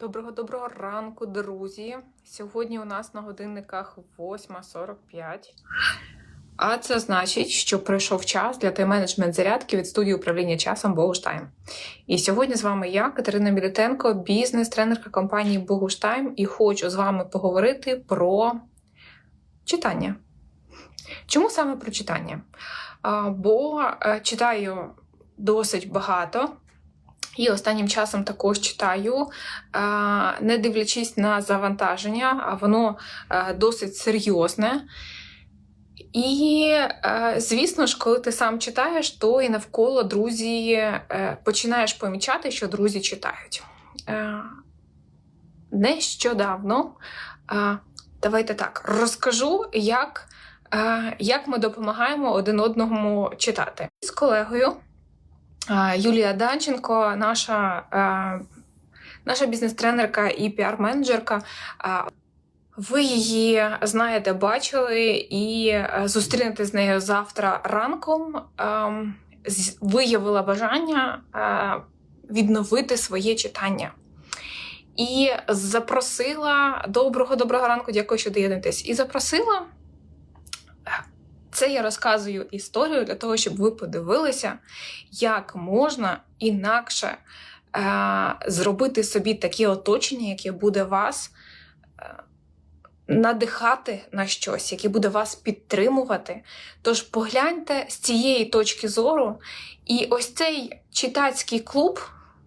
Доброго доброго ранку, друзі. Сьогодні у нас на годинниках 8.45. А це значить, що прийшов час для тайм-менеджмент зарядки від студії управління часом Богуштайм. І сьогодні з вами я, Катерина Мілютенко, бізнес-тренерка компанії Богуштайм, і хочу з вами поговорити про читання. Чому саме про читання? Бо е, читаю досить багато. І останнім часом також читаю, е, не дивлячись на завантаження, а воно е, досить серйозне. І, е, звісно ж, коли ти сам читаєш, то і навколо друзі починаєш помічати, що друзі читають. Нещодавно, давайте так, розкажу, як, як ми допомагаємо один одному читати з колегою. Юлія Данченко, наша наша бізнес-тренерка і піар-менеджерка. Ви її знаєте, бачили і зустрінете з нею завтра ранком. Виявила бажання відновити своє читання. І запросила доброго доброго ранку, дякую, що доєднуєтесь. І запросила це я розказую історію для того, щоб ви подивилися, як можна інакше е, зробити собі таке оточення, яке буде вас е, надихати на щось, яке буде вас підтримувати. Тож погляньте з цієї точки зору, і ось цей читацький клуб.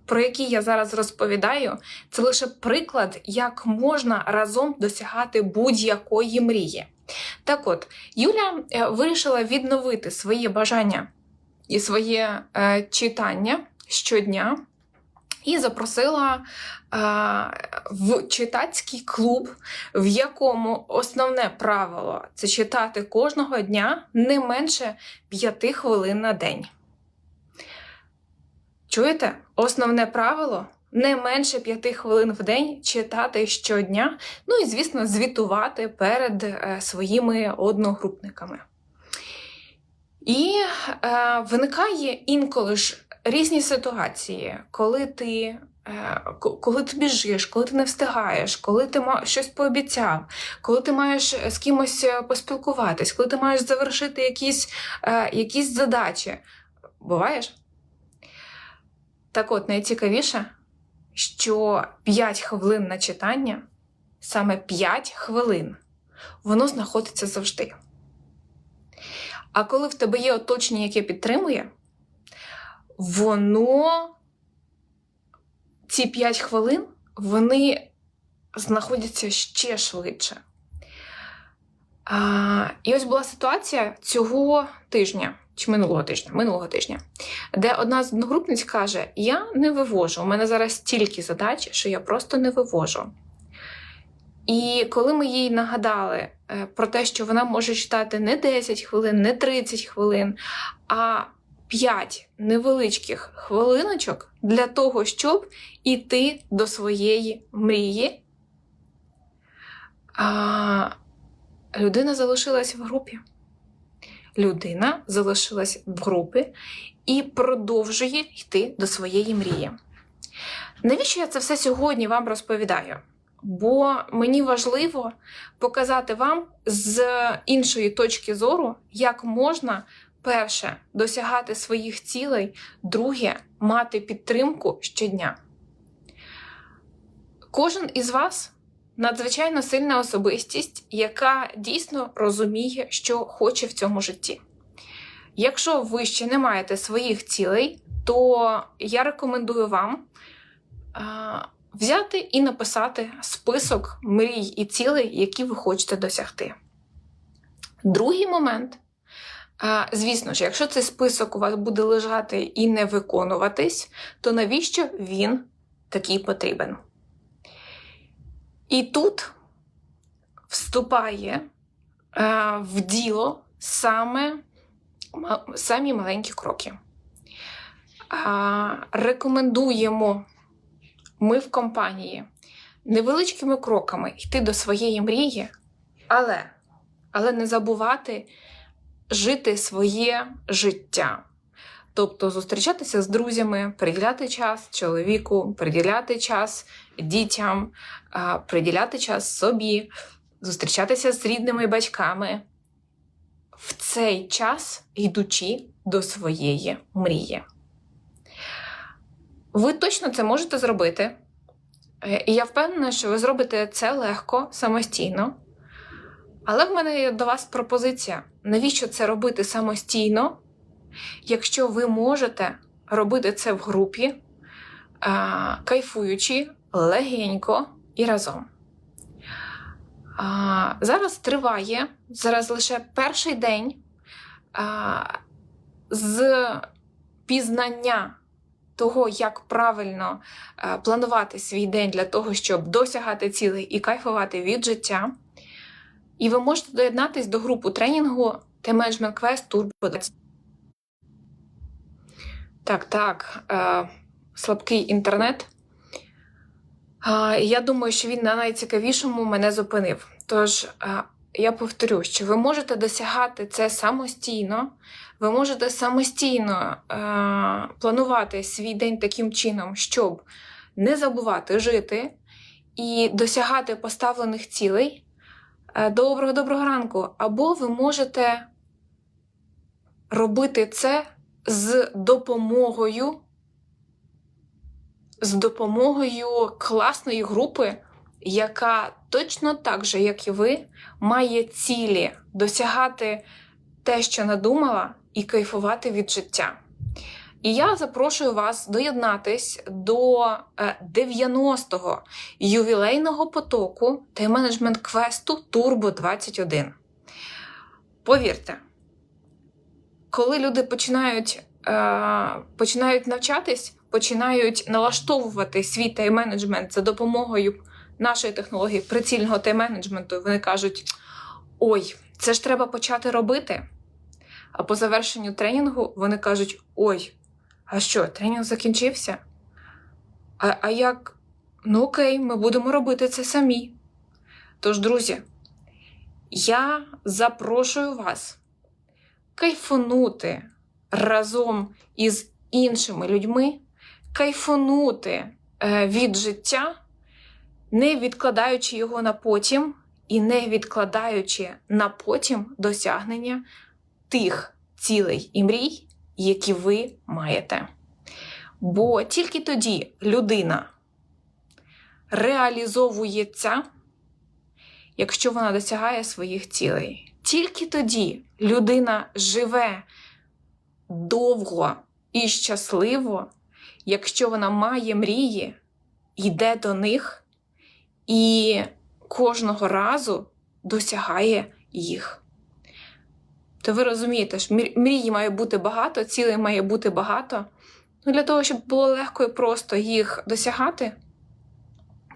Про який я зараз розповідаю, це лише приклад, як можна разом досягати будь-якої мрії. Так от, Юля е, вирішила відновити своє бажання і своє е, читання щодня. І запросила е, в читацький клуб, в якому основне правило це читати кожного дня не менше 5 хвилин на день. Чуєте? Основне правило не менше п'яти хвилин в день читати щодня, ну і, звісно, звітувати перед е, своїми одногрупниками. І е, виникає інколи ж різні ситуації, коли ти. Е, коли ти біжиш, коли ти не встигаєш, коли ти щось пообіцяв, коли ти маєш з кимось е, поспілкуватись, коли ти маєш завершити якісь якісь задачі. Буваєш? Так от, найцікавіше, що 5 хвилин на читання, саме 5 хвилин, воно знаходиться завжди. А коли в тебе є оточення, яке підтримує, воно ці 5 хвилин вони знаходяться ще швидше. А, І ось була ситуація цього тижня чи минулого тижня, минулого тижня, де одна з одногрупниць каже: Я не вивожу, у мене зараз стільки задач, що я просто не вивожу. І коли ми їй нагадали е, про те, що вона може читати не 10 хвилин, не 30 хвилин, а 5 невеличких хвилиночок для того, щоб іти до своєї мрії, а людина залишилась в групі людина залишилась в групі і продовжує йти до своєї мрії. Навіщо я це все сьогодні вам розповідаю? Бо мені важливо показати вам з іншої точки зору, як можна перше досягати своїх цілей, друге мати підтримку щодня. Кожен із вас надзвичайно сильна особистість, яка дійсно розуміє, що хоче в цьому житті. Якщо ви ще не маєте своїх цілей, то я рекомендую вам взяти і написати список мрій і цілей, які ви хочете досягти. Другий момент. Звісно ж, якщо цей список у вас буде лежати і не виконуватись, то навіщо він такий потрібен? І тут вступає е, в діло саме самі маленькі кроки. Е, рекомендуємо ми в компанії невеличкими кроками йти до своєї мрії, але, але не забувати жити своє життя. Тобто зустрічатися з друзями, приділяти час чоловіку, приділяти час дітям, приділяти час собі, зустрічатися з рідними батьками в цей час йдучи до своєї мрії. Ви точно це можете зробити. Е, І я впевнена, що ви зробите це легко, самостійно. Але в мене є до вас пропозиція: навіщо це робити самостійно, якщо ви можете робити це в групі, а, кайфуючи легенько і разом. Зараз триває, зараз лише перший день з пізнання того, як правильно а, планувати свій день для того, щоб досягати цілей і кайфувати від життя. І ви можете доєднатись до групи тренінгу T-Management Quest Turbo 20. Так, так, е, слабкий інтернет. А, Я думаю, що він на найцікавішому мене зупинив. Тож а, я повторю, що ви можете досягати це самостійно, ви можете самостійно е, планувати свій день таким чином, щоб не забувати жити і досягати поставлених цілей. Е, Доброго доброго ранку! Або ви можете робити це з допомогою з допомогою класної групи, яка точно так же, як і ви, має цілі досягати те, що надумала, і кайфувати від життя. І я запрошую вас доєднатись до е, 90-го ювілейного потоку та менеджмент квесту Turbo 21. Повірте, коли люди починають, е, починають навчатись, починають налаштовувати свій тайм-менеджмент за допомогою нашої технології прицільного тайм-менеджменту, вони кажуть: ой, це ж треба почати робити. А по завершенню тренінгу вони кажуть: ой, а що, тренінг закінчився? А, а як? Ну окей, ми будемо робити це самі. Тож, друзі, я запрошую вас кайфанути разом із іншими людьми, кайфанути е, від життя, не відкладаючи його на потім і не відкладаючи на потім досягнення тих цілей і мрій, які ви маєте. Бо тільки тоді людина реалізовується, якщо вона досягає своїх цілей. Тільки тоді людина живе довго і щасливо, якщо вона має мрії, йде до них і кожного разу досягає їх. То ви розумієте, що мрії має бути багато, цілей має бути багато. Ну, Для того, щоб було легко і просто їх досягати,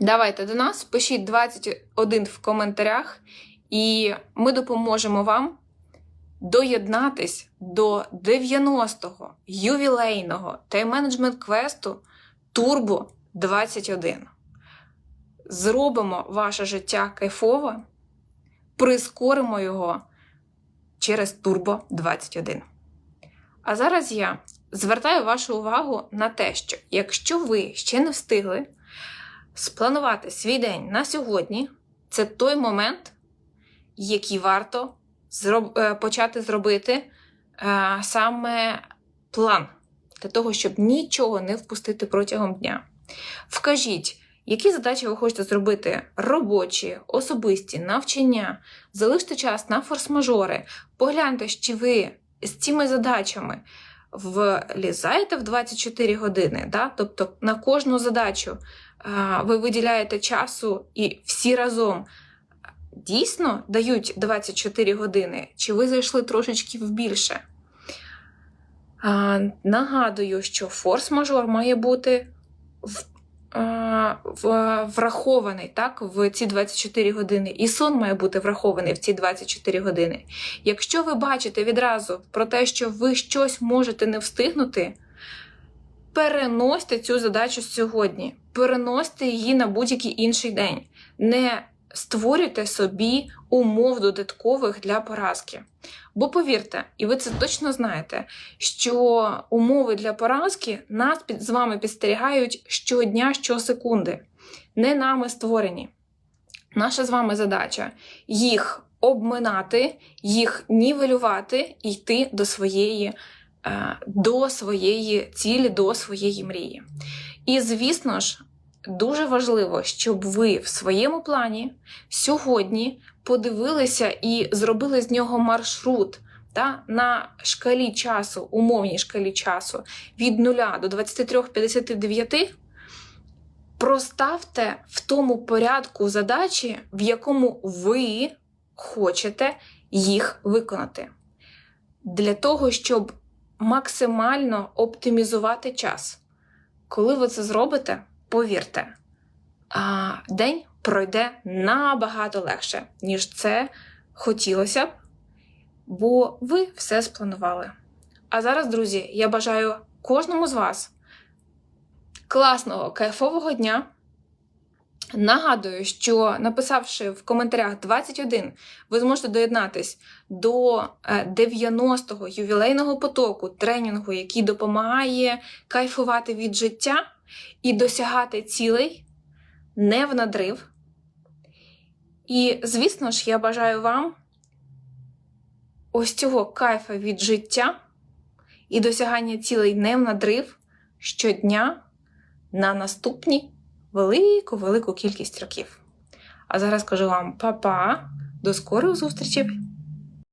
давайте до нас, пишіть 21 в коментарях, і ми допоможемо вам доєднатись до 90-го ювілейного тайм-менеджмент квесту Turbo 21. Зробимо ваше життя кайфово, прискоримо його через Turbo 21. А зараз я звертаю вашу увагу на те, що якщо ви ще не встигли спланувати свій день на сьогодні, це той момент, який варто зроб... почати зробити е, саме план для того, щоб нічого не впустити протягом дня. Вкажіть, які задачі ви хочете зробити робочі, особисті, навчання, залиште час на форс-мажори, погляньте, чи ви з цими задачами влізаєте в 24 години, да? тобто на кожну задачу а, ви виділяєте часу і всі разом дійсно дають 24 години, чи ви зайшли трошечки в більше. А, нагадую, що форс-мажор має бути в врахований так, в ці 24 години, і сон має бути врахований в ці 24 години. Якщо ви бачите відразу про те, що ви щось можете не встигнути, переносьте цю задачу сьогодні, переносьте її на будь-який інший день. Не створюйте собі умов додаткових для поразки. Бо повірте, і ви це точно знаєте, що умови для поразки нас під, з вами підстерігають щодня, щосекунди. Не нами створені. Наша з вами задача їх обминати, їх нівелювати і йти до своєї, е, до своєї цілі, до своєї мрії. І, звісно ж, дуже важливо, щоб ви в своєму плані сьогодні подивилися і зробили з нього маршрут та, на шкалі часу, умовній шкалі часу від 0 до 23.59 проставте в тому порядку задачі, в якому ви хочете їх виконати. Для того, щоб максимально оптимізувати час. Коли ви це зробите, повірте, день пройде набагато легше, ніж це хотілося б, бо ви все спланували. А зараз, друзі, я бажаю кожному з вас класного, кайфового дня. Нагадую, що написавши в коментарях 21, ви зможете доєднатись до е, 90-го ювілейного потоку тренінгу, який допомагає кайфувати від життя і досягати цілей не в надрив. І, звісно ж, я бажаю вам ось цього кайфа від життя і досягання цілей не в надрив щодня на наступні велику-велику кількість років. А зараз кажу вам па-па, до скорих зустрічей!